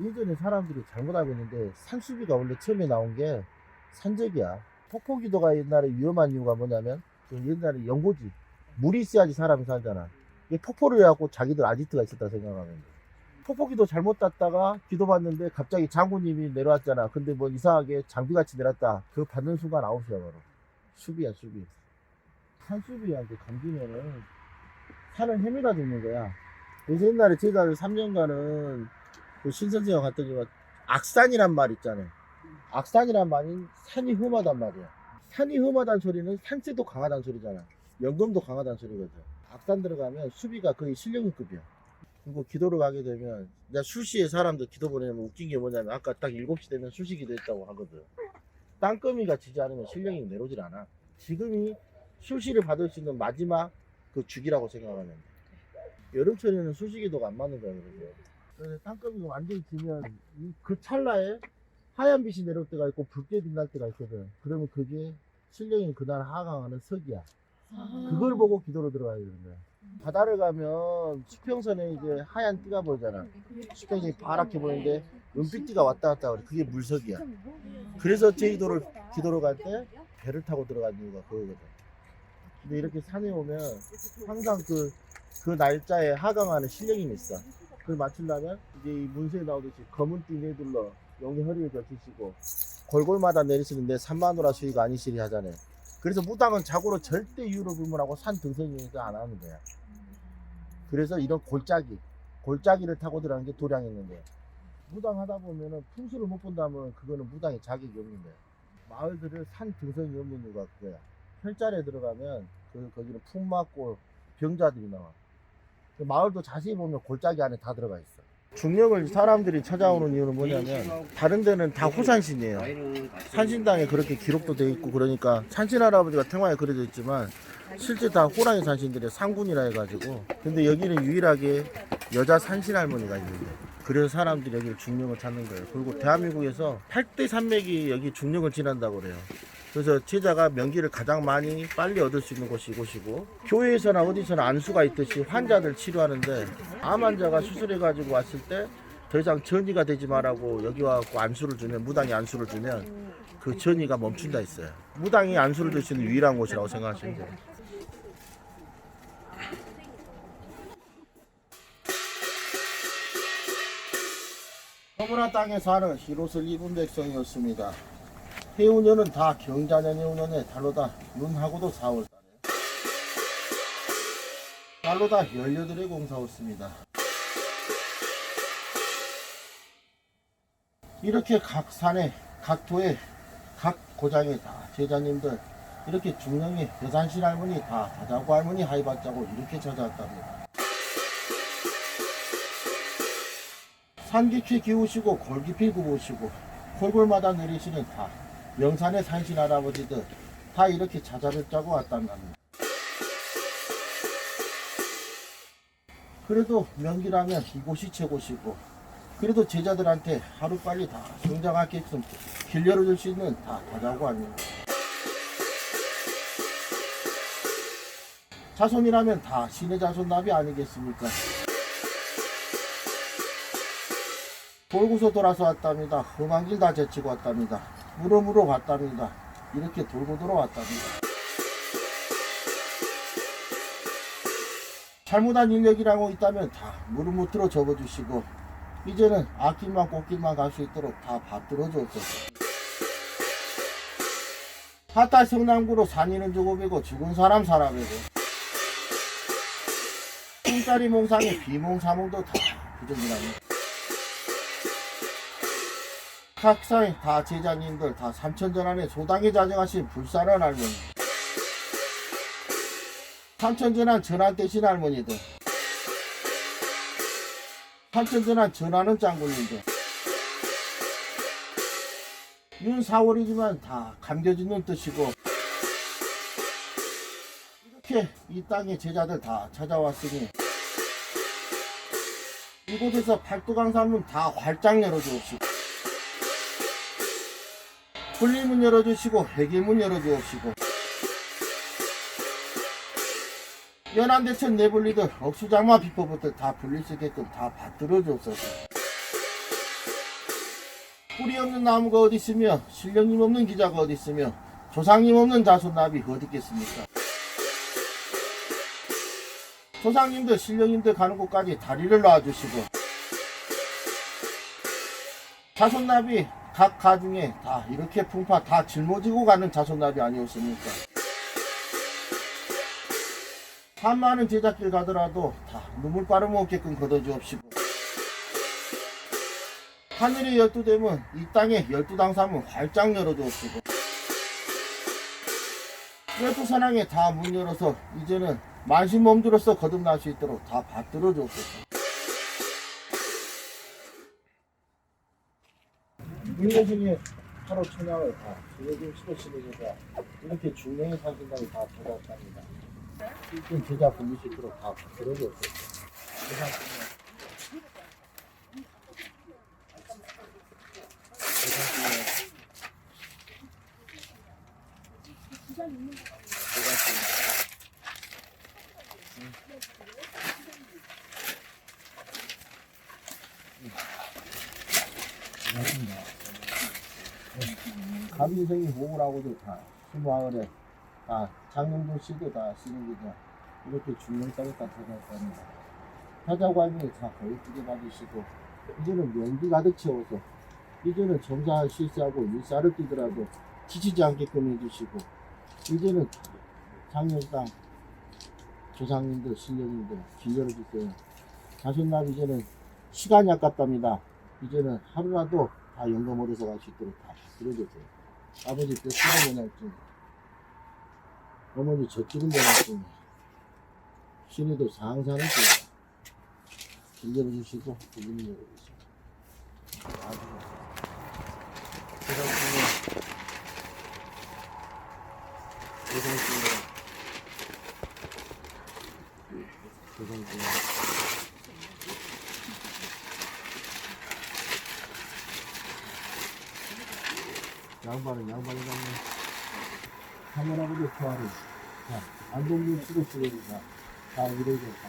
예전에 사람들이 잘못 알고 있는데 산수비가 원래 처음에 나온 게 산적이야. 폭포기도가 옛날에 위험한 이유가 뭐냐면 그 옛날에 연고지 물이 있어야지 사람이 살잖아. 이게 폭포를 해갖고 자기들 아지트가 있었다 생각하면 돼. 폭포기도 잘못 땄다가 기도 받는데 갑자기 장군님이 내려왔잖아. 근데 뭐 이상하게 장비같이 내렸다. 그 받는 순간 아웃이야 바로. 수비야 수비. 산수비야 이제 감기면은 산을 헤매다 죽는 거야. 그래서 옛날에 제자들 3년간은 그 신선생가 갔더니 악산이란 말 있잖아요. 악산이란 말이 산이 험하단 말이야. 산이 험하다는 소리는 산세도 강하다는 소리잖아. 연금도 강하다는 소리거든. 악산 들어가면 수비가 거의 실력급이야. 그리고 기도를 가게 되면 내가 수시에 사람들 기도 보내면 웃긴 게 뭐냐면 아까 딱 7시 되면 수시 기도했다고 하거든. 땅거미가 지지 않으면 실력이 내려오질 않아. 지금이 수시를 받을 수 있는 마지막 그 주기라고 생각하면 돼. 여름철에는 수시 기도가 안 맞는 거야 그래서. 그래서 땅거미가 완전히 지면 이 그 찰나에 하얀 빛이 내려올 때가 있고 붉게 빛날 때가 있거든. 그러면 그게 신령이 그날 하강하는 석이야. 그걸 보고 기도로 들어가야 되는 거야. 바다를 가면 수평선에 이제 하얀 띠가 보이잖아. 수평선이 파랗게 보이는데 은빛띠가 왔다 갔다 그래. 그게 물석이야. 그래서 제주도를 기도로 갈 때 배를 타고 들어가는 이유가 그거거든. 근데 이렇게 산에 오면 항상 그, 그 날짜에 하강하는 신령님이 있어. 그걸 맞추려면 이제 이 문서에 나오듯이 검은 띠 내둘러 영리 허리에 젖히시고 골골마다 내리시는데 산마누라 수위가 아니시리 하잖아요. 그래서 무당은 자고로 절대 이유로 불문하고 산 등성이니까 안 하는 거야. 그래서 이런 골짜기, 골짜기를 타고 들어가는 게 도량했는데 무당 하다 보면은 풍수를 못 본다면 그거는 무당의 자격이 없는 거야. 마을들을 산 등성이 없는 이유가 그거야. 혈자리에 들어가면 그 거기는 풍막골 병자들이 나와. 그 마을도 자세히 보면 골짜기 안에 다 들어가 있어. 중력을 사람들이 찾아오는 이유는 뭐냐면 다른 데는 다 호산신이에요. 산신당에 그렇게 기록도 돼 있고 그러니까 산신 할아버지가 태화에 그려져 있지만 실제 다 호랑이 산신들의 상군이라 해가지고 근데 여기는 유일하게 여자 산신 할머니가 있는데 그래서 사람들이 여기를 중령을 찾는 거예요. 그리고 대한민국에서 8대 산맥이 여기 중령을 지난다고 그래요. 그래서 제자가 명기를 가장 많이 빨리 얻을 수 있는 곳이 이곳이고 교회에서나 어디서나 안수가 있듯이 환자들 치료하는데 암 환자가 수술해가지고 왔을 때 더 이상 전이가 되지 말라고 여기 와갖고 안수를 주면 무당이 안수를 주면 그 전이가 멈춘다 했어요. 무당이 안수를 줄 수 있는 유일한 곳이라고 생각하시면 돼요. 서문화 땅에 사는 히롯을 입은 백성이었습니다. 해운년은 다 경자년 해운년에 달로다 눈하고도 4월달에 달로다 18의 공사였습니다. 이렇게 각 산에 각 도에 각 고장에 다 제자님들 이렇게 중령의 여산신 할머니 다 다자고 할머니 하이받자고 이렇게 찾아왔답니다. 산 깊이 기우시고 골 깊이 굽으시고 골골마다 내리시는 다 명산의 산신 할아버지들 다 이렇게 찾아뵙자고 왔답니다. 그래도 명기라면 이곳이 최고시고 그래도 제자들한테 하루빨리 다 성장하게끔 길 열어줄 수 있는 다 다자고 아닙니다. 자손이라면 다 신의 자손납이 아니겠습니까? 돌고서 돌아서 왔답니다. 험한 길 다 제치고 왔답니다. 물어물어 왔답니다. 이렇게 돌고 돌아왔답니다. 잘못한 인력이라고 있다면 다 무릎무트로 접어주시고 이제는 앞길만 꽃길만 갈 수 있도록 다 받들어 줬었어. 하탈 성남구로 산이는 주고배고 죽은 사람 살아배고 꿈짜리 몽상에 비몽사몽도 다 부정이랍니 다. 각사의 다 제자님들 다 삼천전 안에 소당에 자정하신 불사는 할머니. 삼천전환 전환 대신 할머니들. 삼천전환 전환은 장군님들. 윤 4월이지만 다 감겨지는 뜻이고. 이렇게 이 땅의 제자들 다 찾아왔으니 이곳에서 팔도강산문 다 활짝 열어주옵시고 분리문 열어주시고 회계문 열어주옵시고. 연안대천 내분리들 억수장마 비법부터 다 분릴 수 있게끔 다 받들어 주옵소서 뿌리 없는 나무가 어디 있으며 신령님 없는 기자가 어디 있으며 조상님 없는 자손나비 어디 있겠습니까? 조상님들 신령님들 가는 곳까지 다리를 놔주시고. 자손나비 각 가중에 다 이렇게 풍파 다 짊어지고 가는 자손나비 아니었습니까? 한 많은 제작길 가더라도 다 눈물 없게끔 걷어주옵시고. 하늘이 열두 되면 이 땅에 열두 당삼은 활짝 열어주옵시고. 열두 사랑에 다 문 열어서 이제는 만신 몸들어서 거듭날 수 있도록 다 받들어 주옵소서 물려 중에 하루 천양을 다 지금 시도시대가 이렇게 중명에 사진당이 다 찾아왔답니다. 이쁜 제자 분리시도록다 받들어 주옵소서 감인생이 호구라고도 다 수마을에 다 장영돈 씨도 다 거죠. 이렇게 중명까지 다 찾아왔답니다. 찾아가면 다 두개 받으시고 이제는 연기 가득 채워서 이제는 점사 실수하고 일사를 뛰더라도 지치지 않게끔 해주시고 이제는 장년땅 조상님들 신령님들 기절해주세요. 자손남 이제는 시간이 아깝답니다. 이제는 하루라도 다 얻어서 갈 수 있도록 다 들어주세요. 아버지 뼈치는 변할지 어머니 젖주는 변할지 신이도 상사는 지 길려주시고 부모님 열어주시고 아주 고생하셨습니다. 고생하셨습니다. 고생하셨습니다. 양반은 양반이 같네. 카메라보다 좋아하는. 자, 안동민 수도 쓰레기가 다 이래졌다.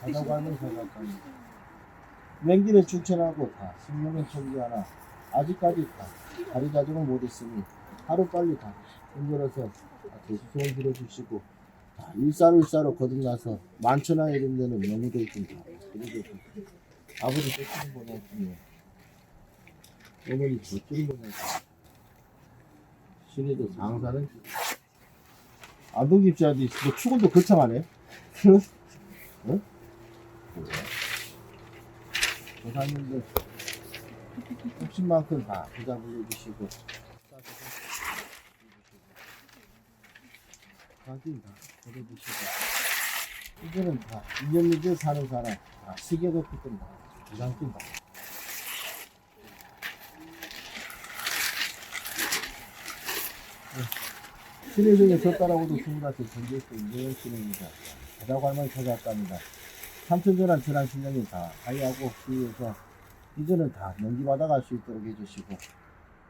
가자고 하면 생각하니. 맹기는 충천하고 다 신명은 청기 하나. 아직까지 다 다리 자정을 못했으니 하루빨리 다 흔들어서 대수송을 빌어주시고 다 일사로 거듭나서 만천하에 이름되는 너무도 있군다. 그래도 아버지 뺏기는 보냈으니 어머니 젖주는 보냈으니 신이도 장사는 안동 입시한테 뭐 축은도 거창하네. 응? 조사님들 욕심만큼 다 부자 불러주시고. 가긴 다 보내주시고. 이제는 다 2년 늦게 사는 사람 다 시계도 피든 다 부장낀 다 신의 중에 졌다라고도 승부하시 전제수 이재영 씨입니다. 할머니 찾아왔답니다. 삼천전한 천한 신령이 다 하이하고 시에서 이제는 다 명기 받아 갈 수 있도록 해주시고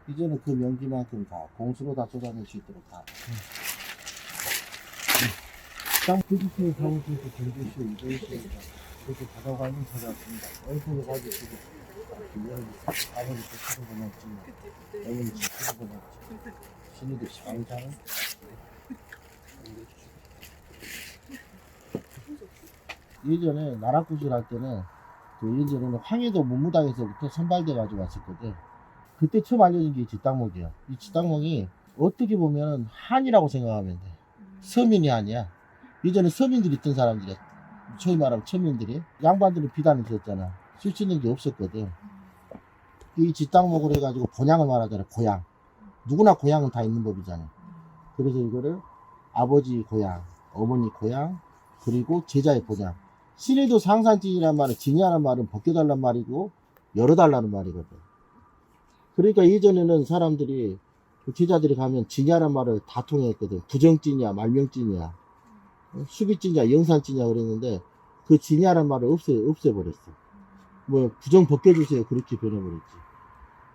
이제는 그 명기만큼 다 공수로 다 쏟아낼 수 있도록 다. 땅 부지팀 사무실에서 전제수 이재영 씨입니다. 그래서 할머니 찾아왔습니다. 얼굴을 가지시고 아버지 또 보냈지 어머니 또 보냈지 신이도 샤이자는 예전에 나락구질 할 때는 그 예전에는 황해도 문무당에서부터 선발돼 가지고 왔었거든. 그때 처음 알려진 게 지땅목이야. 이 지땅목이 어떻게 보면 한이라고 생각하면 돼. 서민이 아니야. 예전에 서민들이 있던 사람들이야. 소위 말하면 천민들이. 양반들은 비단을 줬잖아. 쓸 수 있는 게 없었거든. 이 지땅목을 해가지고 본향을 말하잖아. 고향. 누구나 고향은 다 있는 법이잖아. 그래서 이거를 아버지 고향, 어머니 고향, 그리고 제자의 고향. 신의도 상산진이란 말은 진이라는 말은 벗겨달란 말이고 열어달라는 말이거든. 그러니까 예전에는 사람들이 그 제자들이 가면 진이라는 말을 다 통했거든. 부정진이야, 말명진이야, 어, 수비진이야, 영산진이야 그랬는데 그 진이라는 말을 없애 없애버렸어. 뭐 부정 벗겨주세요 그렇게 변해버렸지.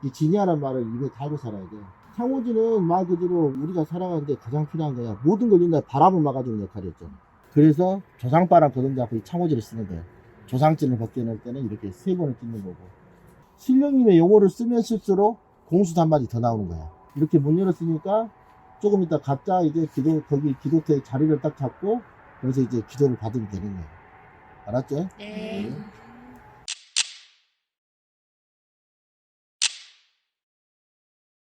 이 진이라는 말을 입에 달고 살아야 돼. 창호지는 말 그대로 우리가 살아가는데 가장 필요한 거야. 모든 걸 인다 바람을 막아주는 역할이었잖아. 그래서 조상바람 거듭잡고 이 창호지를 쓰는 거야. 조상진을 벗겨낼 때는 이렇게 세 번을 찍는 거고. 신령님의 용어를 쓰면 쓸수록 공수도 한마디 더 나오는 거야. 이렇게 문 열었으니까 조금 이따 각자 이제 기도, 거기 기도터에 자리를 딱 잡고, 그래서 이제 기도를 받으면 되는 거야. 알았지? 네.